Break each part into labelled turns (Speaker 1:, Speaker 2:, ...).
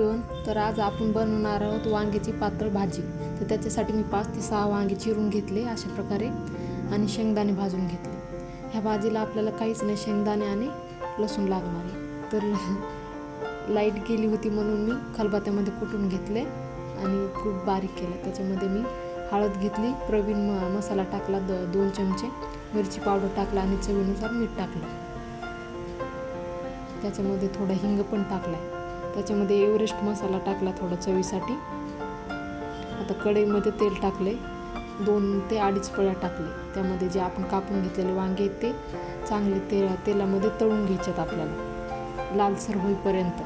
Speaker 1: आज आपण बनवणार आहोत वांग्याची पातळ भाजी. तर त्याच्यासाठी मी पाच ते सहा वांगे चिरून घेतले अशा प्रकारे आणि शेंगदाणे भाजून घेतले. ह्या भाजीला आपल्याला काहीच नाही शेंगदाणे आणि लसूण लागणार आहे. तर लाइट गेली होती म्हणून मी खलबात्यामध्ये कुटून घेतले आणि खूप बारीक केलं. त्याच्यामध्ये मी हळद घेतली प्रवीण म मसाला टाकला द दोन चमचे मिरची पावडर टाकला आणि चवीनुसार मीठ टाकलं. त्याच्यामध्ये थोडं हिंग पण टाकला त्याच्यामध्ये एव्हरेस्ट मसाला टाकला थोडा चवीसाठी. आता कढईमध्ये तेल टाकले दोन ते अडीच पळ्या टाकले. त्यामध्ये जे आपण कापून घेतलेले वांगे आहेत ते चांगले ते तेलामध्ये तळून घ्यायच्यात आपल्याला. लालसर होईपर्यंत.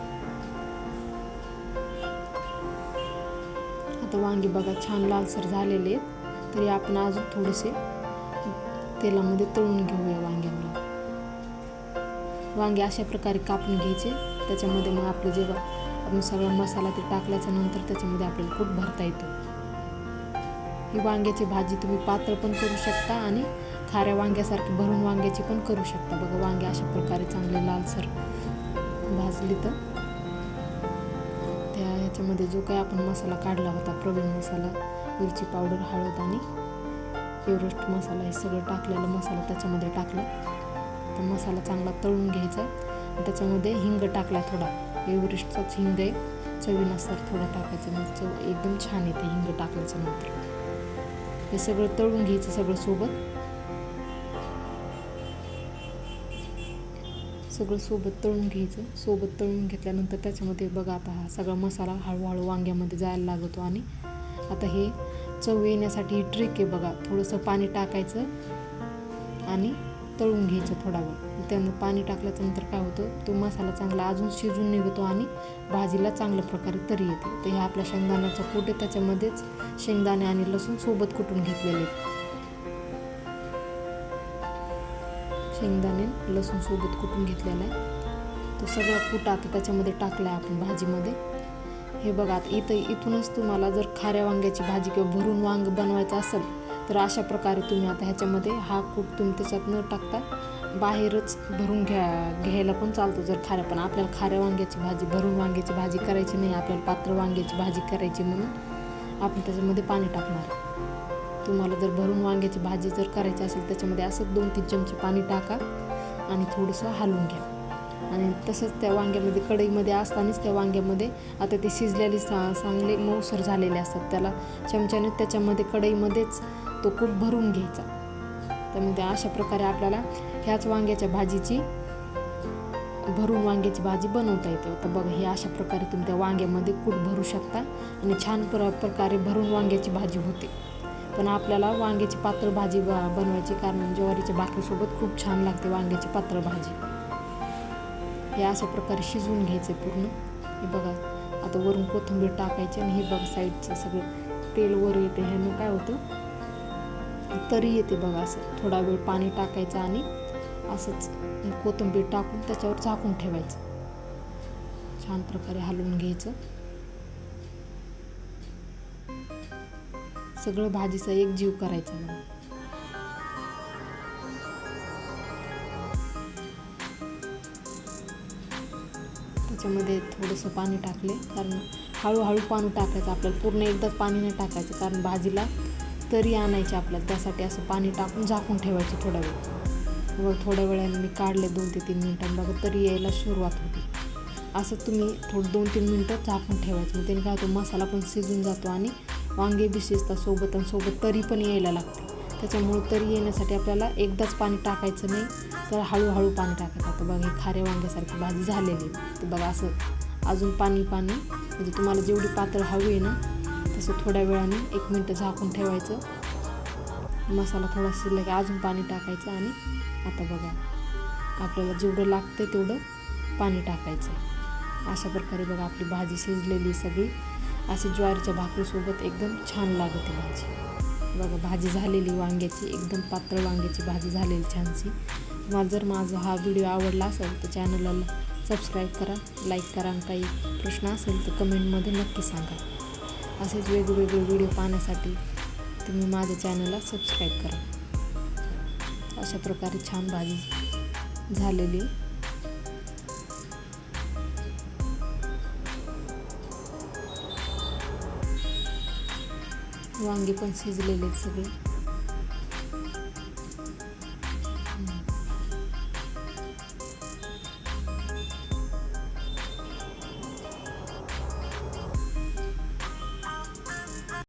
Speaker 1: आता वांगे बघा छान लालसर झालेले आहेत. तरी आपण अजून थोडेसे तेलामध्ये तळून घेऊया वांग्यांना. वांगे अशा प्रकारे कापून घ्यायचे. त्याच्यामध्ये मग आपलं जेव्हा आपण सगळा मसाला ते टाकल्याच्या नंतर त्याच्यामध्ये आपल्याला खूप भरता येतो. ही वांग्याची भाजी तुम्ही पातळ पण करू शकता आणि खाऱ्या वांग्यासारखी भरून वांग्याची पण करू शकता. बघा वांगे अशा प्रकारे चांगले लालसर भाजली तर. त्या ह्याच्यामध्ये जो काही आपण मसाला काढला होता प्रवीण मसाला मिरची पावडर हळद आणि एव्हरेस्ट मसाला हे सगळं टाकलेलं मसाला त्याच्यामध्ये टाकला. तर मसाला चांगला तळून घ्यायचा. त्याच्यामध्ये हिंग टाकला थोडा. एव्हरेस्टचाच हिंग आहे. चवीनुसार थोडा टाकायचा मग चव एकदम छान येते हिंग टाकल्याच्या नंतर. हे सगळं तळून घ्यायचं सगळं सोबत. सगळं सोबत तळून घ्यायचं. सोबत तळून घेतल्यानंतर त्याच्यामध्ये बघा आता हा सगळा मसाला हळूहळू वांग्यामध्ये जायला लागतो आणि आता हे चव येण्यासाठी ही ट्रिक आहे बघा. थोडंसं पाणी टाकायचं आणि तळून घ्यायचं थोडा वेळ त्यानं पाणी टाकल्याच्यानंतर काय होतं तो मसाला चांगला अजून शिजून निघतो आणि भाजीला चांगल्या प्रकारे तरी येते. तर हे आपल्या शेंगदाण्याचं कूट आहे त्याच्यामध्येच शेंगदाणे आणि लसूण सोबत कुटून घेतलेले शेंगदाणे लसूण सोबत कुटून घेतलेला आहे. तो सगळा कूट आता त्याच्यामध्ये टाकला आहे आपण भाजीमध्ये. हे बघा आता इथं इथूनच तुम्हाला जर खाऱ्या वांग्याची भाजी किंवा भरून वांग बनवायचं असेल तर अशा प्रकारे तुम्ही आता ह्याच्यामध्ये हा कूट तुम्ही त्याच्यात न टाकता बाहेरच भरून घ्या घ्यायला पण चालतो जर खाऱ्या. पण आपल्याला खाऱ्या वांग्याची भाजी भरून वांग्याची भाजी करायची नाही. आपल्याला पात्र वांग्याची भाजी करायची म्हणून आपण त्याच्यामध्ये पाणी टाकणार. तुम्हाला जर भरून वांग्याची भाजी जर करायची असेल त्याच्यामध्ये असंच दोन तीन चमचे पाणी टाका आणि थोडंसं हलवून घ्या. आणि तसंच त्या वांग्यामध्ये कढईमध्ये असतानाच त्या वांग्यामध्ये आता ते शिजलेले सा चांगले मऊसर झालेले असतात. त्याला चमच्याने त्याच्यामध्ये कढईमध्येच तो कूट भरून घ्यायचा. त्यामध्ये अशा प्रकारे आपल्याला ह्याच वांग्याच्या भाजीची भरून वांग्याची भाजी बनवता येते. तर बघा हे अशा प्रकारे तुम्ही त्या वांग्यामध्ये कूट भरू शकता आणि छान प्र प्रकारे भरून वांग्याची भाजी होते. पण आपल्याला वांग्याची पातळ भाजी ब बनवायची कारण ज्वारीच्या भाकरीसोबत खूप छान लागते वांग्याची पातळ भाजी. हे अशा प्रकारे शिजवून घ्यायचं पूर्ण. हे बघा आता वरून कोथिंबीर टाकायची आणि हे बघा साईडचं सगळं तेल वर येते. ह्यानं काय होतं? तरी येते बघा असं. थोडा वेळ पाणी टाकायचं आणि असंच कोथिंबीर टाकून त्याच्यावर झाकून ठेवायचं. छान प्रकारे हलवून घ्यायचं. सगळं भाजीचा एक जीव करायचा मग त्याच्यामध्ये थोडंसं पाणी टाकले. कारण हळूहळू पाणी टाकायचं. आपल्याला पूर्ण एकदाच पाणी नाही टाकायचं. कारण भाजीला तरी आणायची आपल्याला. त्यासाठी असं पाणी टाकून झाकून ठेवायचे थोडा वेळ. व थोड्या वेळाने मी काढले दोन ते तीन मिनटांना बघा तरी यायला सुरुवात होती. असं तुम्ही थोडं दोन तीन मिनटं झाकून ठेवायचं. मग त्याने काय होतं मसाला पण शिजून जातो आणि वांगे बी शिजतात सोबत आणि सोबत तरी पण यायला लागते. त्याच्यामुळे तरी येण्यासाठी आपल्याला एकदाच पाणी टाकायचं नाही तर हळूहळू पाणी टाकायचं आता बघा हे खाऱ्या वांग्यासारखी भाजी झालेली तर बघा असं अजून पाणी पाणी. म्हणजे तुम्हाला जेवढी पातळ हवी आहे ना तसं थोड्या वेळाने एक मिनटं झाकून ठेवायचं. मसाला थोडा शिरला की अजून पाणी टाकायचं आणि आता बघा आपल्याला जेवढं लागतं तेवढं पाणी टाकायचं अशा प्रकारे बघा आपली भाजी शिजलेली सगळी. अशी ज्वारीच्या भाकरीसोबत एकदम छान लागते भाजी. बघा भाजी झालेली वांग्याची एकदम पातळ वांग्याची भाजी झालेली छानशी. तुम्हाला जर माझा हा व्हिडिओ आवडला असेल तर चॅनलला सबस्क्राईब करा लाईक करा आणि काही प्रश्न असेल तर कमेंटमध्ये नक्की सांगा. असेच वेगवेगळे व्हिडिओ पाहण्यासाठी तुम्ही माझ्या चॅनलला सबस्क्राईब करा. अशा प्रकारे छान भाजी झालेली वांगी पण शिजलेले सगळे.